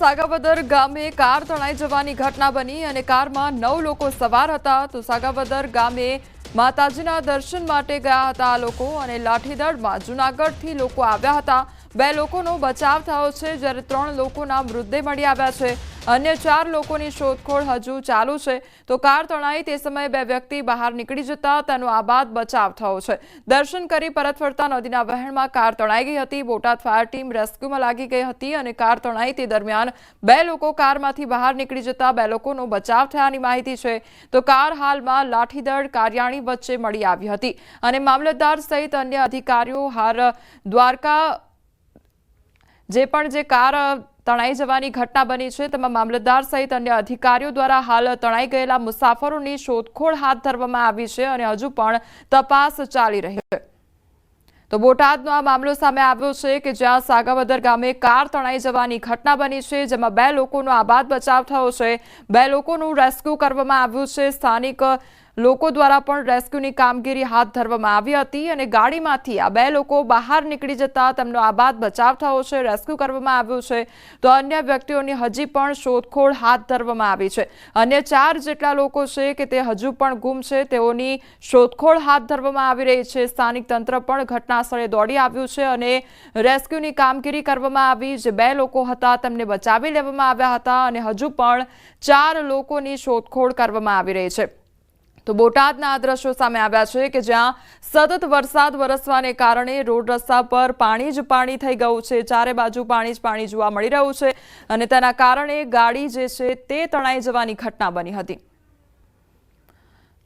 સાગાવદર ગામે કાર તણાઈ જવાની ઘટના બની અને કારમાં નવ લોકો સવાર હતા. તો સાગાવદર ગામે માતાજીના દર્શન માટે ગયા હતા આ લોકો અને લાઠીદળમાં જૂનાગઢથી લોકો આવ્યા હતા. બે લોકોનો બચાવ થયો છે, જ્યારે ત્રણ લોકોના મૃતદેહ મળી આવ્યા છે. અન્ય ચાર લોકોની શોધખોળ હજુ ચાલુ છે. તો કાર તણાઈ તે સમયે બે વ્યક્તિ બહાર નીકળી જતા તેનો આબાદ બચાવ થયો છે. દર્શન કરી પરત ફરતા નદીના વહેણમાં કાર તણાઈ ગઈ હતી. બોટાદ ફાયર ટીમ રેસ્ક્યુમાં લાગી ગઈ હતી અને કાર તણાઈ તે દરમિયાન બે લોકો કારમાંથી બહાર નીકળી જતા બે લોકોનો બચાવ થયાની માહિતી છે. તો કાર હાલમાં લાઠીદળ કાર્યાણી વચ્ચે મળી આવી હતી. અને મામલતદાર સહિત અન્ય અધિકારીઓ હાર દ્વારકા જે પણ જે કાર તણાઈ જવાની ઘટના બની છે, તેમાં મામલતદાર સહિત અન્ય અધિકારીઓ દ્વારા હાલ તણાઈ ગયેલા મુસાફરોની શોધખોળ હાથ ધરવામાં આવી છે અને હજુ પણ તપાસ ચાલી રહી છે. તો બોટાદનો આ મામલો સામે આવ્યો છે કે જ્યાં સાગાવદર ગામે કાર તણાઈ જવાની ઘટના બની છે, જેમાં બે લોકોનો આબાદ બચાવ થયો છે. બે લોકોનું રેસ્ક્યુ કરવામાં આવ્યું છે. સ્થાનિક લોકો દ્વારા પણ રેસ્ક્યુની કામગીરી હાથ ધરવામાં આવી હતી અને ગાડીમાંથી આ બે લોકો બહાર નીકળી જતા તેમનો આબાદ બચાવ થયો છે, રેસ્ક્યુ કરવામાં આવ્યું છે. તો અન્ય વ્યક્તિઓની હજી પણ શોધખોળ હાથ ધરવામાં આવી છે. અન્ય ચાર જેટલા લોકો છે કે તે હજુ પણ ગુમ છે, તેઓની શોધખોળ હાથ ધરવામાં આવી રહી છે. સ્થાનિક તંત્ર પણ ઘટના સ્થળે દોડી આવ્યું છે અને રેસ્ક્યુની કામગીરી કરવામાં આવી. જે બે લોકો હતા તેમને બચાવી લેવામાં આવ્યા હતા અને હજુ પણ ચાર લોકોની શોધખોળ કરવામાં આવી રહી છે. તો બોટાદના આ દ્રશ્યો સામે આવ્યા છે કે જ્યાં સતત વરસાદ વરસવાને કારણે રોડ રસ્તા પર પાણી જ પાણી થઈ ગયું છે. ચારે બાજુ પાણી જ પાણી જોવા મળી રહ્યું છે અને તેના કારણે ગાડી જે છે તે તણાઈ જવાની ઘટના બની હતી.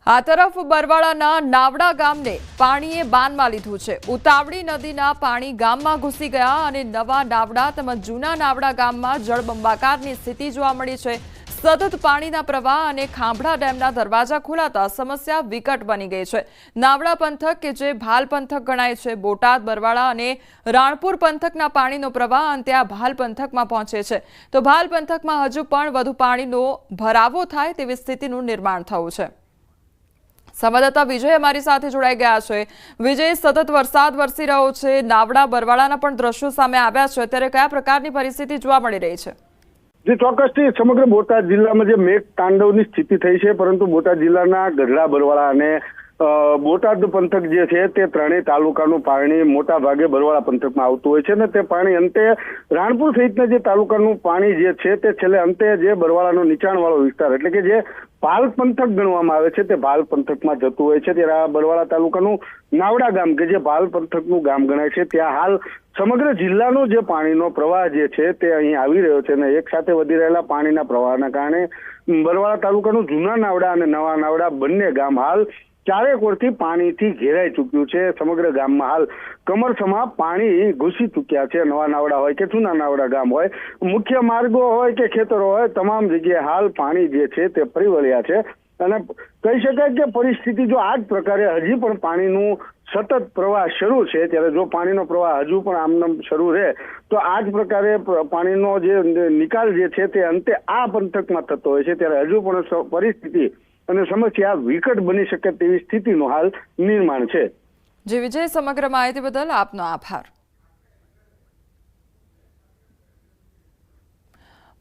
આ તરફ બરવાળાના નાવડા ગામને પાણીએ બાનમાં લીધું છે. ઉતાવળી નદીના પાણી ગામમાં ઘૂસી ગયા અને નવા નાવડા તેમજ જૂના નાવડા ગામમાં જળબંબાકારની સ્થિતિ જોવા મળી છે. સતત પાણીના પ્રવાહ અને ખાંભડા ડેમના દરવાજા ખોલાતા સમસ્યા વિકટ બની ગઈ છે. નાવડા પંથક કે જે ભાલ પંથક ગણાય છે, બોટાદ, બરવાળા અને રાણપુર પંથકના પાણીનો પ્રવાહ અંતે આ ભાલ પંથકમાં પહોંચે છે. તો ભાલ પંથકમાં હજુ પણ વધુ પાણીનો ભરાવો થાય તેવી સ્થિતિનું નિર્માણ થયું છે. સંવાદદાતા વિજય અમારી સાથે જોડાઈ ગયા છે. વિજય, સતત વરસાદ વરસી રહ્યો છે. નાવડા, બરવાળાના પણ દ્રશ્યો સામે આવ્યા છે. અત્યારે કયા પ્રકારની પરિસ્થિતિ જોવા મળી રહી છે? જે ચોક્કસથી સમગ્ર બોટાદ જિલ્લામાં જે મેઘ તાંડવની સ્થિતિ થઈ છે, પરંતુ બોટાદ જિલ્લાના ગઢડા, બરવાળા અને બોટાદ પંથક જે છે, તે ત્રણેય તાલુકાનું પાણી મોટા ભાગે બરવાળા પંથકમાં આવતું હોય છે અને તે પાણી અંતે રાણપુર સહિતના જે તાલુકાનું પાણી જે છે, તે છેલ્લે અંતે જે બરવાળાનો નીચાણવાળો વિસ્તાર, એટલે કે જે ભાલ પંથક ગણવામાં આવે છે તે ભાલ પંથકમાં જતું હોય છે. ત્યારે આ બરવાળા તાલુકાનું નાવડા ગામ કે જે ભાલ પંથકનું ગામ ગણાય છે, ત્યાં હાલ સમગ્ર જિલ્લાનો જે પાણીનો પ્રવાહ જે છે તે અહીં આવી રહ્યો છે અને એક સાથે વધી રહેલા પાણીના પ્રવાહના કારણે બરવાળા તાલુકાનું જૂના નાવડા અને નવા નાવડા બંને ગામ હાલ ચારેક કોરથી પાણીથી ઘેરાઈ ચૂક્યું છે. સમગ્ર ગામમાં હાલ કમરસમાં પાણી ઘૂસી ચૂક્યા છે. નવા નાવડા હોય કે જૂના નાવડા ગામ હોય, મુખ્ય માર્ગો હોય કે ખેતરો હોય, તમામ જગ્યાએ હાલ પાણી જે છે તે ફરી વળ્યા છે. અને કહી શકાય કે પરિસ્થિતિ જો આ જ પ્રકારે હજી પણ પાણીનું સતત પ્રવાહ શરૂ છે, ત્યારે જો પાણીનો પ્રવાહ હજુ પણ આમનામ શરૂ રહે, તો આ જ પ્રકારે પાણીનો જે નિકાલ જે છે તે અંતે આ પંથકમાં થતો હોય છે. ત્યારે હજુ પણ પરિસ્થિતિ અને સમસ્યા વિકટ બની શકે તેવી સ્થિતિનું હાલ નિર્માણ છે. જે, વિજય, સમગ્ર માહિતી બદલ આપનો આભાર.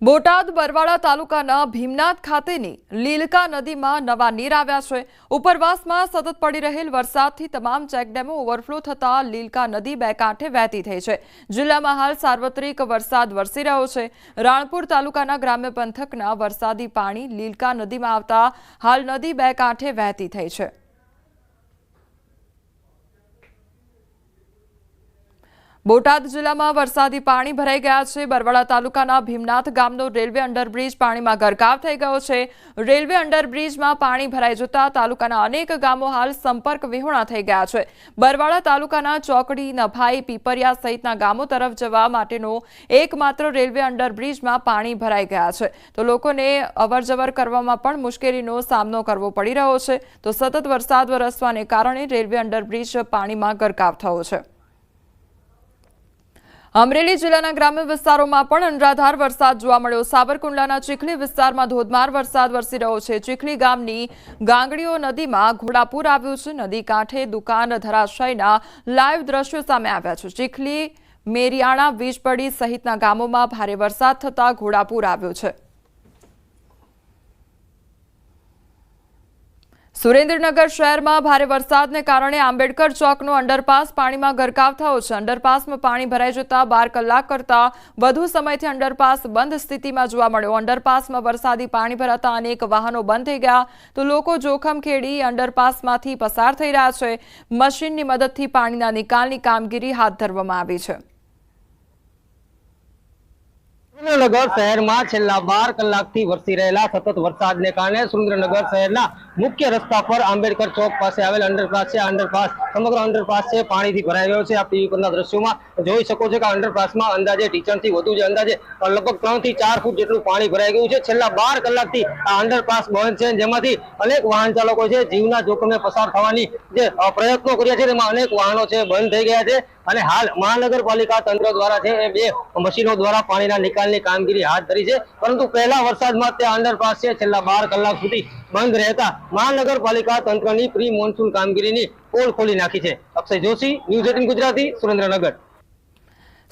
બોટાદ બરવાળા તાલુકાના ભીમનાથ ખાતેની લીલકા નદીમાં નવા નીર આવ્યા છે. ઉપરવાસમાં સતત પડી રહેલ વરસાદથી તમામ ચેકડેમો ઓવરફ્લો થતા લીલકા નદી બે કાંઠે વહેતી થઈ છે. જિલ્લામાં હાલ સાર્વત્રિક વરસાદ વરસી રહ્યો છે. રાણપુર તાલુકાના ગ્રામ્ય પંથકના વરસાદી પાણી લીલકા નદીમાં આવતા હાલ નદી બે કાંઠે વહેતી થઈ છે. બોટાદ જિલ્લામાં વરસાદી પાણી ભરાઈ ગયા છે. બરવાળા તાલુકાના ભીમનાથ ગામનો રેલવે અંડરબ્રિજ પાણીમાં ગરકાવ થઈ ગયો છે. રેલવે અંડરબ્રિજમાં પાણી ભરાઈ જતા તાલુકાના અનેક ગામો હાલ સંપર્ક વિહોણા થઈ ગયા છે. બરવાળા તાલુકાના ચોકડી, નભાઈ, પીપરિયા સહિતના ગામો તરફ જવા માટેનો એકમાત્ર રેલવે અંડરબ્રિજમાં પાણી ભરાઈ ગયા છે. તો લોકોને અવરજવર કરવામાં પણ મુશ્કેલીનો સામનો કરવો પડી રહ્યો છે. તો સતત વરસાદ વરસવાને કારણે રેલવે અંડરબ્રિજ પાણીમાં ગરકાવ થયો છે. અમરેલી જિલ્લાના ગ્રામ્ય વિસ્તારોમાં પણ અનરાધાર વરસાદ જોવા મળ્યો. સાબરકુંડલાના ચીખલી વિસ્તારમાં ધોધમાર વરસાદ વરસી રહ્યો છે. ચીખલી ગામની ગાંગડીઓ નદીમાં ઘોડાપુર આવ્યું છે. નદી કાંઠે દુકાન ધરાશયના લાઈવ દ્રશ્યો સામે આવ્યા છે. ચીખલી, મેરિયાણા, વીજપડી સહિતના ગામોમાં ભારે વરસાદ થતાં ઘોડાપુર આવ્યો છે. સુરેન્દ્રનગર શહેરમાં ભારે વરસાદને કારણે આંબેડકર ચોકનો અંડરપાસ પાણીમાં ગરકાવ થયો છે. અંડરપાસમાં પાણી ભરાઈ જતા બાર કલાક કરતા વધુ સમયથી અંડરપાસ બંધ સ્થિતિમાં જોવા મળ્યો. અંડરપાસમાં વરસાદી પાણી ભરાતા અનેક વાહનો બંધ થઈ ગયા તો લોકો જોખમ ખેડી અંડરપાસમાંથી પસાર થઈ રહ્યા છે. મશીનની મદદથી પાણીના નિકાલની કામગીરી હાથ ધરવામાં આવી છે. સુરેન્દ્રનગર શહેરમાં છેલ્લા બાર કલાકથી વરસી રહેલા સતત વરસાદને કારણે સુરેન્દ્રનગર શહેરના મુખ્ય રસ્તા પર આંબેડકર ચોક પાસે આવેલ અંડરપાસ છે. અંડરપાસ, સમગ્ર અંડરપાસ છે. પાણીથી ભરાઈ ગયો છે. આપ ટીવી પરના દ્રશ્યોમાં જોઈ શકો છો કે અંડરપાસમાં અંદાજે ટીચરથી વધુ જે અંદાજે લગભગ ત્રણથી ચાર ફૂટ જેટલું પાણી ભરાઈ ગયું છે. છેલ્લા બાર કલાકથી આ અંડરપાસ બંધ છે જેમાંથી અનેક વાહન ચાલકો છે. જીવના જોખમે પસાર થવાની જે પ્રયત્નો કર્યા છે. તેમાં અનેક વાહનો છે, બંધ થઈ ગયા છે. અને હાલ મહાનગરપાલિકા તંત્ર દ્વારા છે એ બે મશીનો દ્વારા પાણીના નિકાલની કામગીરી હાથ ધરી છે. પરંતુ પહેલા વરસાદમાં તે અંડરપાસ છે છેલ્લા બાર કલાક સુધી બંધ રહેતા મહાનગરપાલિકા તંત્રની પ્રી મોન્સૂન કામગીરીની પોલ ખોલી નાખી છે. Akshay Joshi, news eighteen Gujarati, Surendranagar.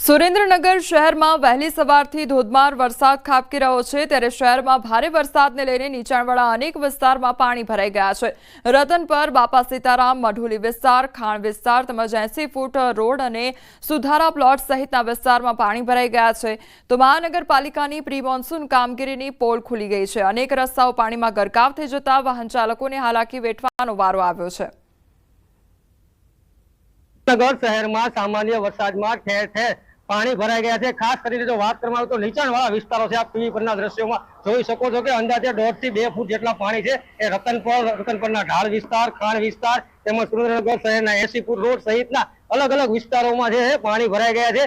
Surendranagar શહેરમાં વહેલી સવારથી ધોધમાર વરસાદ ખાબકી રહ્યો છે. ત્યારે શહેરમાં ભારે વરસાદને લઈને નીચાણવાળા અનેક વિસ્તારમાં પાણી ભરાઈ ગયા છે. રતનપર બાપા સીતારામ, મઢુલી વિસ્તાર, ખાણ વિસ્તાર તેમજ એસી ફૂટ રોડ અને સુધારા પ્લોટ સહિતના વિસ્તારમાં પાણી ભરાઈ ગયા છે. તો મહાનગરપાલિકાની પ્રી મોન્સૂન કામગીરીની પોલ ખુલી ગઈ છે. અનેક રસ્તાઓ પાણીમાં ગરકાવ થઈ જતા વાહન ચાલકોને હાલાકી વેઠવાનો વારો આવ્યો છે. નગર શહેરમાં સામાન્ય વરસાદમાં ઠેર ઠેર પાણી ભરાઈ ગયા છે. ખાસ કરીને જો વાત કરવામાં આવે તો નીચાણવાળા વિસ્તારો છે. આપ ટીવી પરના દ્રશ્યોમાં જોઈ શકો છો કે અંદાજે દોઢથી બે ફૂટ જેટલા પાણી છે. એ રતનપર, રતનપરના ઢાળ વિસ્તાર, ખાણ વિસ્તાર તેમજ સુરેન્દ્રનગર શહેરના એસી ફૂટ રોડ સહિતના અલગ અલગ વિસ્તારોમાં જે પાણી ભરાઈ ગયા છે.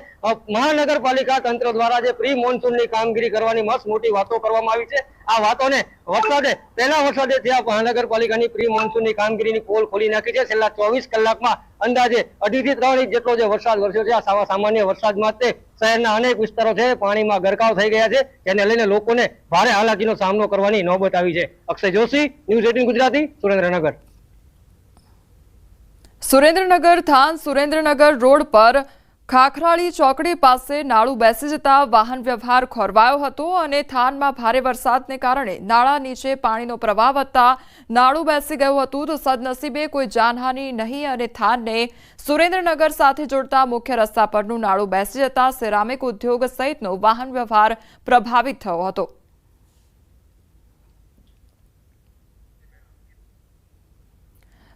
મહાનગરપાલિકા તંત્ર દ્વારા જે પ્રી મોન્સૂનની કામગીરી કરવાની મસ્ત મોટી વાતો કરવામાં આવી છે. આ વાતોને વરસાદે, પહેલા વરસાદે ત્યાં મહાનગરપાલિકાની પ્રી મોન્સૂનની કામગીરીની પોલ ખોલી નાખી છે. છેલ્લા ચોવીસ કલાકમાં અંદાજે અઢી થી ત્રણ ઇંચ જેટલો જે વરસાદ વરસ્યો છે. આ સામાન્ય વરસાદમાં તે શહેરના અનેક વિસ્તારો છે. પાણીમાં ગરકાવ થઈ ગયા છે. જેને લઈને લોકોને ભારે હાલાકીનો સામનો કરવાની નોબત આવી છે. Akshay Joshi, news eighteen Gujarati, Surendranagar. Surendranagar Than Surendranagar road પર ખાખરાળી ચોકડી પાસે નાળું બેસી જતા વાહન વ્યવહાર ખોરવાયો હતો અને થાનમાં ભારે વરસાદને કારણે નાળા નીચે પાણીનો પ્રવાહ વધતા નાળું બેસી ગયું હતું તો સદનસીબે કોઈ જાનહાનિ નહીં અને થાનને સુરેન્દ્રનગર સાથે જોડતા મુખ્ય રસ્તા પરનું નાળું બેસી જતા સિરામિક ઉદ્યોગ સહિતનો વાહન વ્યવહાર પ્રભાવિત થયો હતો.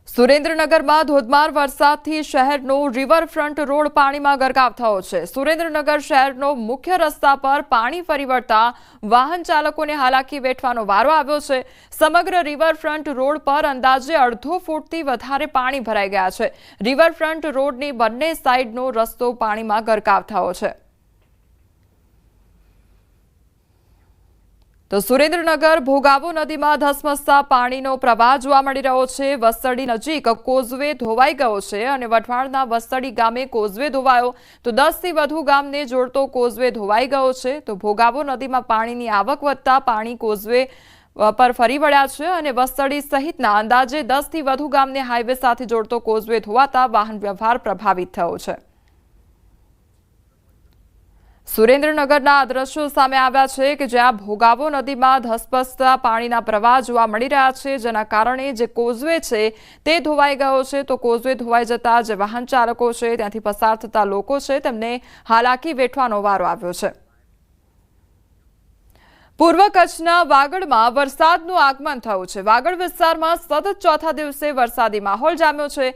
સુરેન્દ્રનગરમાં ધોધમાર વરસાદથી શહેરનો રિવરફ્રન્ટ રોડ પાણીમાં ગરકાવ થયો છે. સુરેન્દ્રનગર શહેરનો મુખ્ય રસ્તા પર પાણી ફરી વળતા વાહન ચાલકોને હાલાકી વેઠવાનો વારો આવ્યો છે. સમગ્ર રિવરફ્રન્ટ રોડ પર અંદાજે અડધો ફૂટથી વધારે પાણી ભરાઈ ગયા છે. રિવરફ્રન્ટ રોડની બંને સાઈડનો રસ્તો પાણીમાં ગરકાવ થયો છે. તો સુરેન્દ્રનગર, ભોગાવો નદીમાં ધસમસતા પાણીનો પ્રવાહ જોવા મળી રહ્યો છે. વસ્તડી નજીક કોઝવે ધોવાઈ ગયો છે અને વઢવાણના વસ્તડી ગામે કોઝવે ધોવાયો. તો દસથી વધુ ગામને જોડતો કોઝવે ધોવાઈ ગયો છે. તો ભોગાવો નદીમાં પાણીની આવક વધતા પાણી કોઝવે પર ફરી વળ્યા છે અને વસ્તડી સહિતના અંદાજે દસથી વધુ ગામને હાઈવે સાથે જોડતો કોઝવે ધોવાતા વાહન વ્યવહાર પ્રભાવિત થયો છે. સુરેન્દ્રનગરના દ્રશ્યો સામે આવ્યા છે કે જ્યાં ભોગાવો નદીમાં ધસપસતા પાણીના પ્રવાહ જોવા મળી રહ્યા છે, જેના કારણે જે કોઝવે છે તે ધોવાઈ ગયો છે. તો કોઝવે ધોવાઈ જતા જે વાહન ચાલકો છે, ત્યાંથી પસાર થતા લોકો છે, તેમને હાલાકી વેઠવાનો વારો આવ્યો છે. પૂર્વ કચ્છના વાગડમાં વરસાદનું આગમન થયું છે. વાગડ વિસ્તારમાં સતત ચોથા દિવસે વરસાદી માહોલ જામ્યો છે.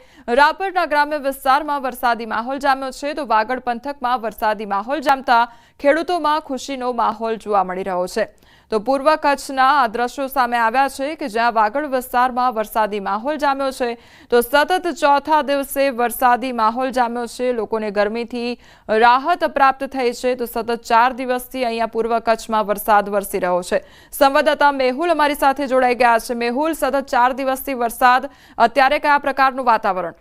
રાપરના ગ્રામ્ય વિસ્તારમાં વરસાદી માહોલ જામ્યો છે તો વાગડ પંથકમાં વરસાદી માહોલ જામતા ખેડૂતોમાં ખુશીનો માહોલ જોવા મળી રહ્યો છે. તો પૂર્વ કચ્છના આ દ્રશ્યો સામે આવ્યા છે કે જ્યાં વાગડ વિસ્તારમાં વરસાદી માહોલ જામ્યો છે. તો સતત ચોથા દિવસે વરસાદી માહોલ જામ્યો છે. લોકોને ગરમીથી રાહત પ્રાપ્ત થઈ છે. તો સતત ચાર દિવસથી અહીંયા પૂર્વ કચ્છમાં વરસાદ વરસી રહ્યો છે. સંવાદદાતા મેહુલ અમારી સાથે જોડાઈ ગયા છે. મેહુલ, સતત ચાર દિવસથી વરસાદ. અત્યારે કયા પ્રકારનું વાતાવરણ?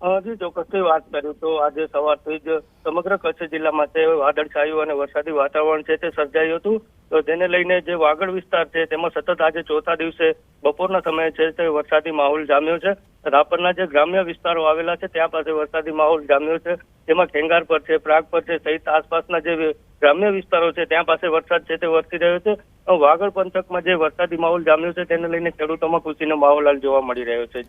જી ચોક્કસથી વાત કરું તો આજે સવારથી જ સમગ્ર કચ્છ જિલ્લામાં છે વાદળછાયું અને વરસાદી વાતાવરણ છે તે સર્જાયું હતું. તો તેને લઈને જે વાગડ વિસ્તાર છે તેમાં સતત આજે ચોથા દિવસે બપોરના સમયે છે તે વરસાદી માહોલ જામ્યો છે. રાપરના જે ગ્રામ્ય વિસ્તારો આવેલા છે, ત્યાં પાસે વરસાદી માહોલ જામ્યો છે. તેમાં ખેંગાર પર છે, પ્રાગ પર છે, સહિત આસપાસના જે ગ્રામ્ય વિસ્તારો છે, ત્યાં પાસે વરસાદ છે તે વરસી રહ્યો છે. વાગડ પંથકમાં જે વરસાદી માહોલ જામ્યો છે તેને લઈને ખેડૂતોમાં ખુશીનો માહોલ હાલ જોવા મળી રહ્યો છે.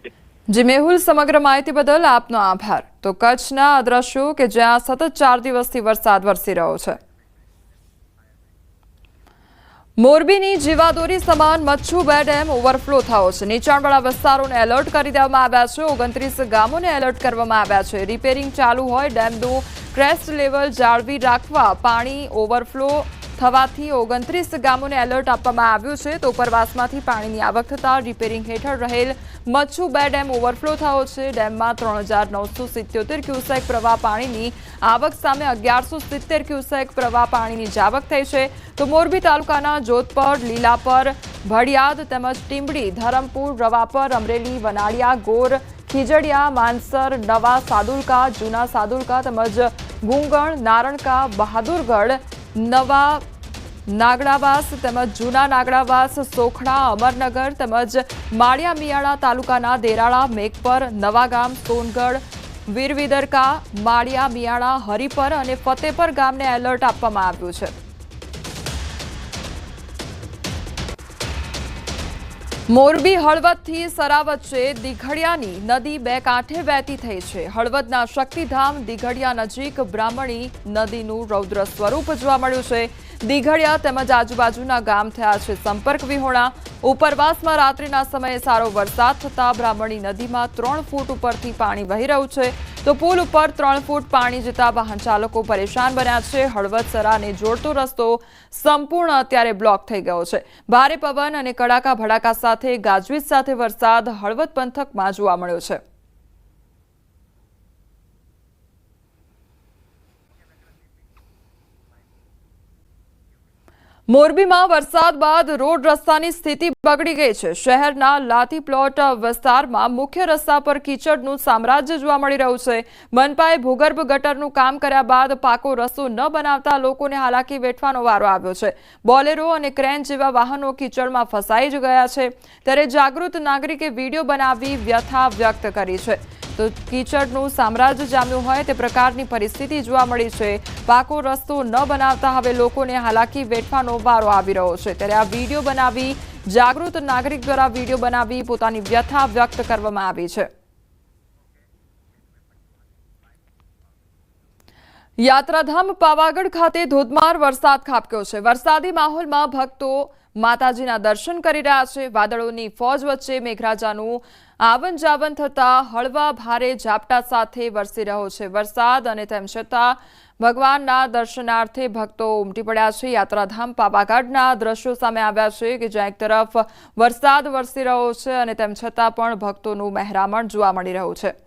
જી. મેહુલ, સમગ્ર માહિતી બદલ આપનો આભાર. તો કચ્છના આ દ્રશ્યો કે જ્યાં સતત ચાર દિવસથી વરસાદ વરસી રહ્યો છે. મોરબીની જીવાદોરી સમાન મચ્છુ બે ડેમ ઓવરફ્લો થયો છે. નીચાણવાળા વિસ્તારોને એલર્ટ કરી દેવામાં આવ્યા છે. ઓગણત્રીસ ગામોને એલર્ટ કરવામાં આવ્યા છે. રિપેરિંગ ચાલુ હોય ડેમનું ક્રેસ્ટ લેવલ જાળવી રાખવા પાણી ઓવરફ્લો થવાથી ઓગણત્રીસ ગામોને એલર્ટ આપવામાં આવ્યું છે. તો ઉપરવાસમાંથી પાણીની આવક થતાં રિપેરિંગ હેઠળ રહેલ મચ્છુ બે ડેમ ઓવરફ્લો થયો છે. ડેમમાં ત્રણ હજાર નવસો સિત્યોતેર ક્યુસેક પ્રવાહ પાણીની આવક સામે અગિયારસો સિત્તેર ક્યુસેક પ્રવાહ પાણીની જાવક થઈ છે. તો મોરબી તાલુકાના જોધપર, લીલાપર, ભડિયાદ તેમજ ટીંબડી, ધરમપુર, રવાપર, અમરેલી, વનાળિયા, ગોર, ખીજડિયા માનસર નવા સાદુલકા, જૂના સાદુલકા તેમજ ગુંગણ, નારણકા, બહાદુરગઢ નવા નાગડાવાસ તેમજ જૂના નાગડાવાસ, સોખણા, અમરનગર તેમજ માળિયા મિયાળા તાલુકાના દેરાળા, મેઘપર નવાગામ સોનગઢ, વીરવિદરકા, માળિયા મિયાળા, હરિપર અને ફતેપર ગામને એલર્ટ આપવામાં આવ્યું છે. મોરબી હળવદથી સરા વચ્ચે દીઘડિયાની નદી બે કાંઠે વહેતી થઈ છે. હળવદના શક્તિધામ દીઘડિયા નજીક બ્રાહ્મણી નદીનું રૌદ્ર સ્વરૂપ જોવા મળ્યું છે. દીઘડિયા તેમજ આજુબાજુના ગામ થયા છે સંપર્ક વિહોણા. ઉપરવાસમાં રાત્રિના સમયે સારો વરસાદ થતાં બ્રાહ્મણી નદીમાં ત્રણ ફૂટ ઉપરથી પાણી વહી રહ્યું છે. તો પુલ ઉપર ત્રણ ફૂટ પાણી જતા વાહન ચાલકો પરેશાન બન્યા છે. હળવદ સરાને જોડતો રસ્તો સંપૂર્ણ અત્યારે બ્લોક થઈ ગયો છે. ભારે પવન અને કડાકા ભડાકા સાથે ગાજવીજ સાથે વરસાદ હળવદ પંથકમાં જોવા મળ્યો છે. મોરબીમાં વરસાદ બાદ રોડ રસ્તાની સ્થિતિ બગડી ગઈ છે. શહેરના લાથી પ્લોટ વિસ્તારમાં મુખ્ય રસ્તા પર કીચડનું સામ્રાજ્ય જોવા મળી રહ્યું છે. મનપાએ ભૂગર્ભ ગટરનું કામ કર્યા બાદ પાકો રસ્તો ન બનાવતા લોકોને હાલાકી વેઠવાનો વારો આવ્યો છે. બોલેરો અને ક્રેન જેવા વાહનો કીચડમાં ફસાઈ જ ગયા છે. ત્યારે જાગૃત નાગરિકે વીડિયો બનાવી વ્યથા વ્યક્ત કરી છે. તો કીચડનું સામ્રાજ્ય જામ્યું હોય તે પ્રકારની પરિસ્થિતિ જોવા મળી છે. પાકો રસ્તો ન બનાવતા હવે લોકોને હાલાકી વેઠવાનો વારો આવી રહ્યો છે. ત્યારે આ વીડિયો બનાવી જાગૃત નાગરિક દ્વારા વીડિયો બનાવી પોતાની વ્યથા વ્યક્ત કરવામાં આવી છે. યાત્રાધામ પાવાગઢ ખાતે ધોધમાર વરસાદ ખાબક્યો છે. વરસાદી માહોલમાં ભક્તો માતાજીના દર્શન કરી રહ્યા છે. વાદળોની ફોજ વચ્ચે મેઘરાજાનું આવન જાવન થતાં હળવા ભારે ઝાપટા સાથે વરસી રહ્યો છે વરસાદ અને તેમ છતાં ભગવાનના દર્શનાર્થે ભક્તો ઉમટી પડ્યા છે. યાત્રાધામ પાવાગઢના દ્રશ્યો સામે આવ્યા છે કે જ્યાં એક તરફ વરસાદ વરસી રહ્યો છે અને તેમ છતાં પણ ભક્તોનું મહેરામણ જોવા મળી રહ્યું છે.